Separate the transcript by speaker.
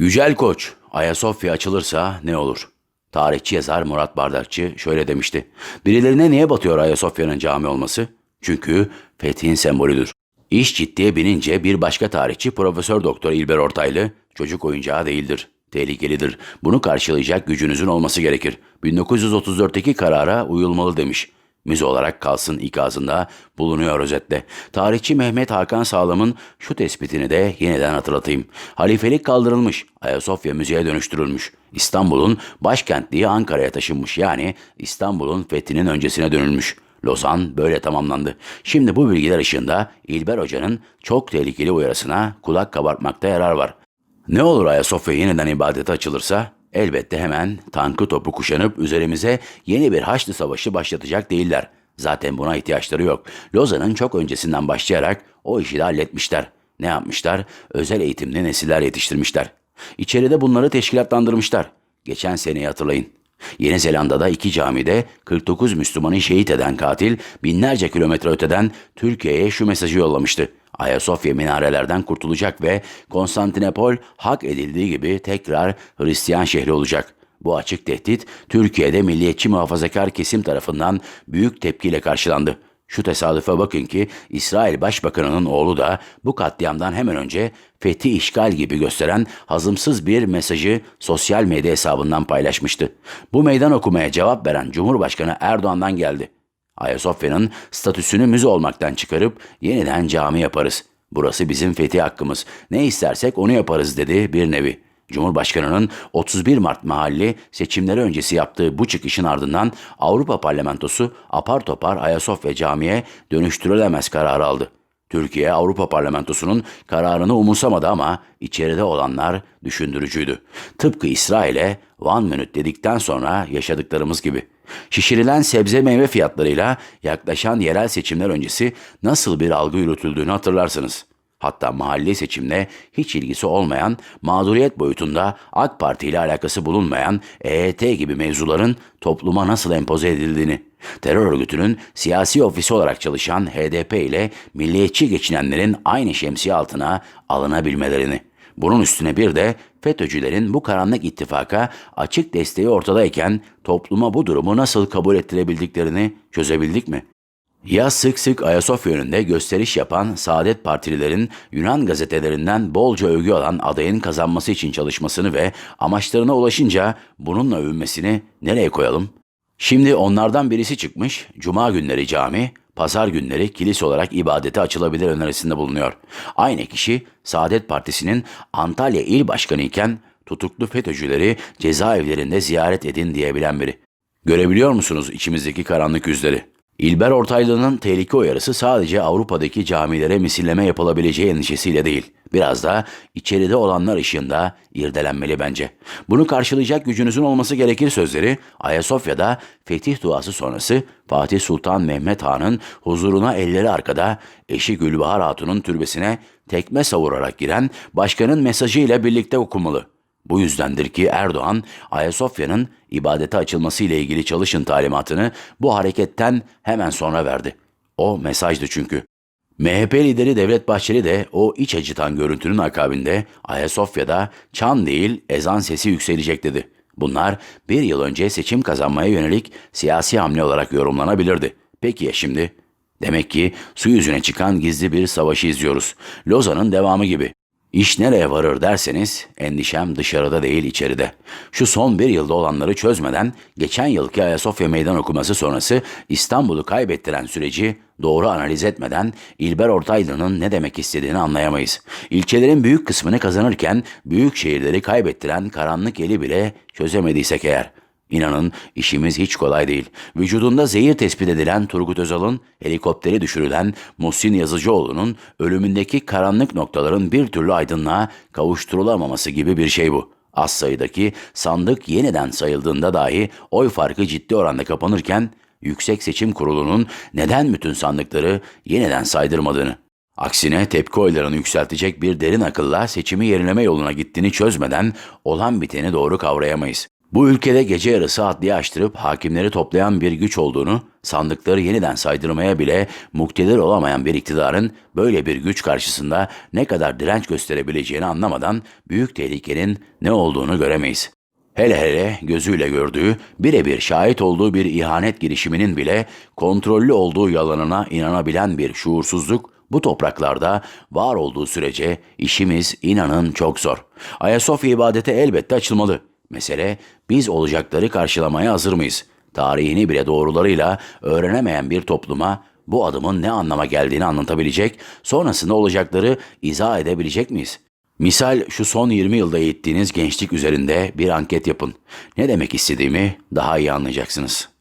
Speaker 1: Yücel Koç, Ayasofya açılırsa ne olur? Tarihçi yazar Murat Bardakçı şöyle demişti. Birilerine niye batıyor Ayasofya'nın cami olması? Çünkü fethin sembolüdür. İş ciddiye binince bir başka tarihçi Profesör Doktor İlber Ortaylı çocuk oyuncağı değildir. Tehlikelidir. Bunu karşılayacak gücünüzün olması gerekir. 1934'teki karara uyulmalı demiş. Müze olarak kalsın ikazında bulunuyor özetle. Tarihçi Mehmet Hakan Sağlam'ın şu tespitini de yeniden hatırlatayım. Halifelik kaldırılmış, Ayasofya müzeye dönüştürülmüş. İstanbul'un başkentliği Ankara'ya taşınmış yani İstanbul'un fethinin öncesine dönülmüş. Lozan böyle tamamlandı. Şimdi bu bilgiler ışığında İlber Hoca'nın çok tehlikeli uyarısına kulak kabartmakta yarar var. Ne olur Ayasofya yeniden ibadete açılırsa elbette hemen tankı topu kuşanıp üzerimize yeni bir Haçlı Savaşı başlatacak değiller. Zaten buna ihtiyaçları yok. Lozan'ın çok öncesinden başlayarak o işi de halletmişler. Ne yapmışlar? Özel eğitimli nesiller yetiştirmişler. İçeride bunları teşkilatlandırmışlar. Geçen seneyi hatırlayın. Yeni Zelanda'da iki camide 49 Müslümanı şehit eden katil binlerce kilometre öteden Türkiye'ye şu mesajı yollamıştı. Ayasofya minarelerden kurtulacak ve Konstantinopol hak edildiği gibi tekrar Hristiyan şehri olacak. Bu açık tehdit Türkiye'de milliyetçi muhafazakar kesim tarafından büyük tepkiyle karşılandı. Şu tesadüfe bakın ki İsrail Başbakanı'nın oğlu da bu katliamdan hemen önce fethi işgal gibi gösteren hazımsız bir mesajı sosyal medya hesabından paylaşmıştı. Bu meydan okumaya cevap veren Cumhurbaşkanı Erdoğan'dan geldi. Ayasofya'nın statüsünü müze olmaktan çıkarıp yeniden cami yaparız. Burası bizim fethi hakkımız. Ne istersek onu yaparız dedi bir nevi. Cumhurbaşkanının 31 Mart mahalli seçimleri öncesi yaptığı bu çıkışın ardından Avrupa Parlamentosu apar topar Ayasofya Camii'ye dönüştürülemez kararı aldı. Türkiye Avrupa Parlamentosu'nun kararını umursamadı ama içeride olanlar düşündürücüydü. Tıpkı İsrail'e one minute dedikten sonra yaşadıklarımız gibi. Şişirilen sebze meyve fiyatlarıyla yaklaşan yerel seçimler öncesi nasıl bir algı yürütüldüğünü hatırlarsınız. Hatta mahalli seçimle hiç ilgisi olmayan, mağduriyet boyutunda AK Parti ile alakası bulunmayan EYT gibi mevzuların topluma nasıl empoze edildiğini, terör örgütünün siyasi ofisi olarak çalışan HDP ile milliyetçi geçinenlerin aynı şemsiye altına alınabilmelerini, bunun üstüne bir de FETÖ'cülerin bu karanlık ittifaka açık desteği ortadayken topluma bu durumu nasıl kabul ettirebildiklerini çözebildik mi? Ya sık sık Ayasofya önünde gösteriş yapan Saadet Partililerin Yunan gazetelerinden bolca övgü alan adayın kazanması için çalışmasını ve amaçlarına ulaşınca bununla övünmesini nereye koyalım? Şimdi onlardan birisi çıkmış, Cuma günleri cami, pazar günleri kilise olarak ibadete açılabilir önerisinde bulunuyor. Aynı kişi Saadet Partisi'nin Antalya İl Başkanı iken tutuklu FETÖ'cüleri cezaevlerinde ziyaret edin diyebilen biri. Görebiliyor musunuz içimizdeki karanlık yüzleri? İlber Ortaylı'nın tehlike uyarısı sadece Avrupa'daki camilere misilleme yapılabileceği endişesiyle değil, biraz da içeride olanlar ışığında irdelenmeli bence. Bunu karşılayacak gücünüzün olması gerekir sözleri Ayasofya'da fetih duası sonrası Fatih Sultan Mehmet Han'ın huzuruna elleri arkada eşi Gülbahar Hatun'un türbesine tekme savurarak giren başkanın mesajıyla birlikte okumalı. Bu yüzdendir ki Erdoğan, Ayasofya'nın ibadete açılması ile ilgili çalışın talimatını bu hareketten hemen sonra verdi. O mesajdı çünkü. MHP lideri Devlet Bahçeli de o iç acıtan görüntünün akabinde Ayasofya'da çan değil ezan sesi yükselecek dedi. Bunlar bir yıl önce seçim kazanmaya yönelik siyasi hamle olarak yorumlanabilirdi. Peki ya şimdi? Demek ki su yüzüne çıkan gizli bir savaşı izliyoruz. Lozan'ın devamı gibi. İş nereye varır derseniz endişem dışarıda değil içeride. Şu son bir yılda olanları çözmeden geçen yılki Ayasofya meydan okuması sonrası İstanbul'u kaybettiren süreci doğru analiz etmeden İlber Ortaylı'nın ne demek istediğini anlayamayız. İlçelerin büyük kısmını kazanırken büyük şehirleri kaybettiren karanlık eli bile çözemediysek eğer. İnanın işimiz hiç kolay değil. Vücudunda zehir tespit edilen Turgut Özal'ın helikopteri düşürülen Muhsin Yazıcıoğlu'nun ölümündeki karanlık noktaların bir türlü aydınlığa kavuşturulamaması gibi bir şey bu. Az sayıdaki sandık yeniden sayıldığında dahi oy farkı ciddi oranda kapanırken Yüksek Seçim Kurulu'nun neden bütün sandıkları yeniden saydırmadığını, aksine tepki oylarını yükseltecek bir derin akılla seçimi yerileme yoluna gittiğini çözmeden olan biteni doğru kavrayamayız. Bu ülkede gece yarısı adliye açtırıp hakimleri toplayan bir güç olduğunu, sandıkları yeniden saydırmaya bile muktedir olamayan bir iktidarın böyle bir güç karşısında ne kadar direnç gösterebileceğini anlamadan büyük tehlikenin ne olduğunu göremeyiz. Hele hele gözüyle gördüğü, birebir şahit olduğu bir ihanet girişiminin bile kontrollü olduğu yalanına inanabilen bir şuursuzluk bu topraklarda var olduğu sürece işimiz inanın çok zor. Ayasofya ibadete elbette açılmalı. Mesele biz olacakları karşılamaya hazır mıyız? Tarihini bile doğrularıyla öğrenemeyen bir topluma bu adımın ne anlama geldiğini anlatabilecek, sonrasında olacakları izah edebilecek miyiz? Misal şu son 20 yılda eğittiğiniz gençlik üzerinde bir anket yapın. Ne demek istediğimi daha iyi anlayacaksınız.''